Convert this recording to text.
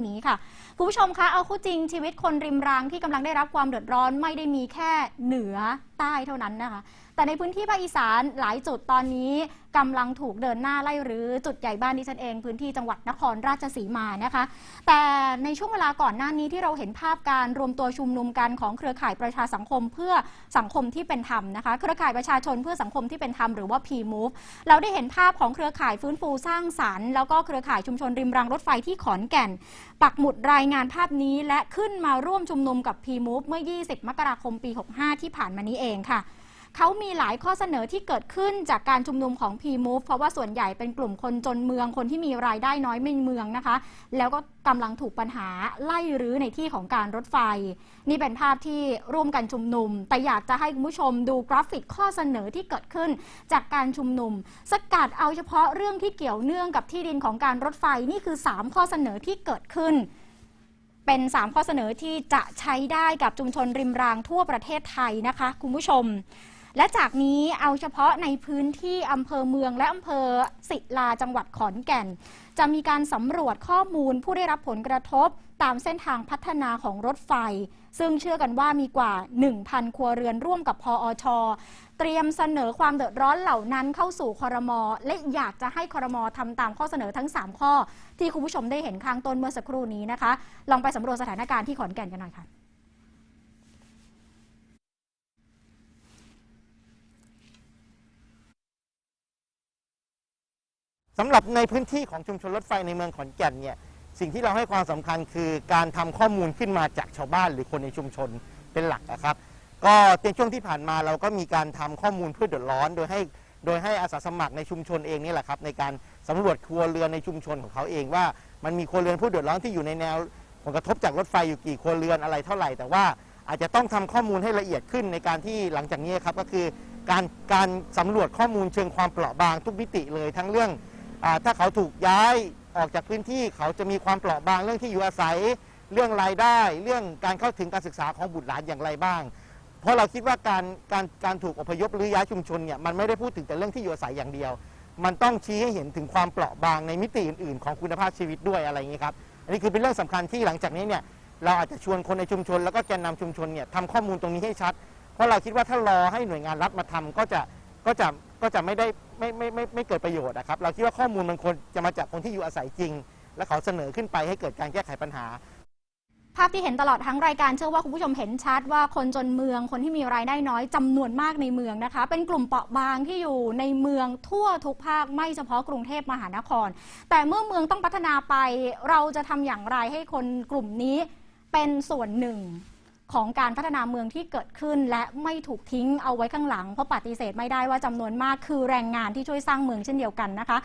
me นี้ค่ะ คุณผู้ชมคะเอาคู่จริงชีวิตคนริมรางที่กำลังได้รับความเดือดร้อนไม่ได้มีแค่เหนือใต้เท่านั้นนะคะ แต่ในพื้นที่ภาคอีสานหลายจุดตอนนี้กำลังถูกเดินหน้าไล่รื้อจุดใหญ่บ้านดิฉันเอง พื้นที่จังหวัดนครราชสีมานะคะ แต่ในช่วงเวลาก่อนหน้านี้ที่เราเห็นภาพการรวมตัวชุมนุมกันของเครือข่ายประชาสังคมเพื่อสังคมที่เป็นธรรมนะคะ เครือข่ายประชาชนเพื่อสังคมที่เป็นธรรมหรือว่า P-Move เราได้เห็นภาพของเครือข่ายฟื้นฟูสร้างสรรค์แล้วก็เครือข่ายชุมชนริมรางรถไฟที่ขอนแก่นปักหมุดรายงานภาพนี้และขึ้นมาร่วมชุมนุมกับ P-Move เมื่อ 20 มกราคมปี 65 ที่ผ่านมานี้เองค่ะ เขามีหลายข้อเสนอที่เกิดขึ้นจากการชุมนุมของ P-Move เพราะว่าส่วนใหญ่เป็นกลุ่มคนจนเมืองคนที่มีรายได้น้อยในเมืองนะคะ แล้วก็กำลังถูกปัญหาไล่รื้อในที่ของการรถไฟ นี่เป็นภาพที่ร่วมกันชุมนุม แต่อยากจะให้คุณผู้ชมดูกราฟิกข้อเสนอที่เกิดขึ้น จากการชุมนุม สกัดเอาเฉพาะเรื่องที่เกี่ยวเนื่องกับที่ดินของการรถไฟนี่คือ 3 ข้อเสนอที่เกิดขึ้นเป็น 3 ข้อเสนอที่จะใช้ได้กับชุมชนริมรางทั่วประเทศไทยนะคะ คุณผู้ชม และจากนี้เอาเฉพาะในพื้นที่อำเภอเมืองและอำเภอศิลาจังหวัดขอนแก่น จะมีการสำรวจข้อมูลผู้ได้รับผลกระทบ ตามเส้นทางพัฒนาของรถไฟ ซึ่งเชื่อกันว่ามีกว่า 1,000 ครัวเรือนร่วมกับพออชเตรียมเสนอความเดือดร้อนเหล่านั้นเข้าสู่คอรมอและอยากจะให้คอรมอทำตามข้อเสนอทั้ง 3 ข้อ ที่คุณผู้ชมได้เห็นข้างต้นเมื่อสักครู่นี้นะคะ ลองไปสำรวจสถานการณ์ที่ขอนแก่นกันหน่อยค่ะ สำหรับในพื้นที่ของชุมชนรถไฟในเมืองขอนแก่นเนี่ยสิ่งที่เราให้ความสำคัญคือการทำข้อมูลขึ้นมาจากชาวบ้านหรือคนในชุมชนเป็นหลักนะครับ ก็ในช่วงที่ผ่านมาเราก็มีการทำข้อมูลเพื่อเดือดร้อน โดยให้โดยให้อาสาสมัครในชุมชนเองนี่แหละครับในการสำรวจครัวเรือนในชุมชนของเขาเองว่า มันมีครัวเรือนผู้เดือดร้อนที่อยู่ในแนวผลกระทบจากรถไฟอยู่กี่ครัวเรือนอะไรเท่าไหร่ แต่ว่าอาจจะต้องทำข้อมูลให้ละเอียดขึ้นในการที่หลังจากนี้ครับก็คือการการสำรวจข้อมูลเชิงความเปราะบางทุกมิติเลยทั้งเรื่อง ถ้าเขาถูกย้ายออกจากพื้นที่เขาจะมีความเปราะบางเรื่องที่อยู่อาศัย เรื่องรายได้ เรื่องการเข้าถึงการศึกษาของบุตรหลานอย่างไรบ้าง เพราะเราคิดว่าการการการถูกอพยพหรือย้ายชุมชนเนี่ยมันไม่ได้พูดถึงแต่เรื่องที่อยู่อาศัยอย่างเดียว มันต้องชี้ให้เห็นถึงความเปราะบางในมิติอื่น ๆ ของคุณภาพชีวิตด้วยอะไรอย่างนี้ครับอันนี้คือเป็นเรื่องสำคัญที่หลังจากนี้เนี่ยเราอาจจะชวนคนในชุมชน แล้วก็แกนนำชุมชนเนี่ยทำข้อมูลตรงนี้ให้ชัด เพราะเราคิดว่าถ้ารอให้หน่วยงานรัฐมาทำก็จะก็จะ ก็จะไม่ได้ไม่ไม่ไม่ไม่เกิดประโยชน์นะครับ เราคิดว่าข้อมูลมันควรจะมาจากคนที่อยู่อาศัยจริง และเขาเสนอขึ้นไปให้เกิดการแก้ไขปัญหา ภาพที่เห็นตลอดทั้งรายการเชื่อว่าคุณผู้ชมเห็นชัดว่าคนจนเมืองคนที่มีรายได้น้อยจำนวนมากในเมืองนะคะ เป็นกลุ่มเปราะบางที่อยู่ในเมืองทั่วทุกภาคไม่เฉพาะกรุงเทพมหานคร แต่เมื่อเมืองต้องพัฒนาไป เราจะทำอย่างไรให้คนกลุ่มนี้เป็นส่วนหนึ่ง ของการพัฒนาเมืองที่เกิดขึ้น และไม่ถูกทิ้งเอาไว้ข้างหลัง เพราะปฏิเสธไม่ได้ว่าจำนวนมากคือแรงงานที่ช่วยสร้างเมืองเช่นเดียวกันนะคะ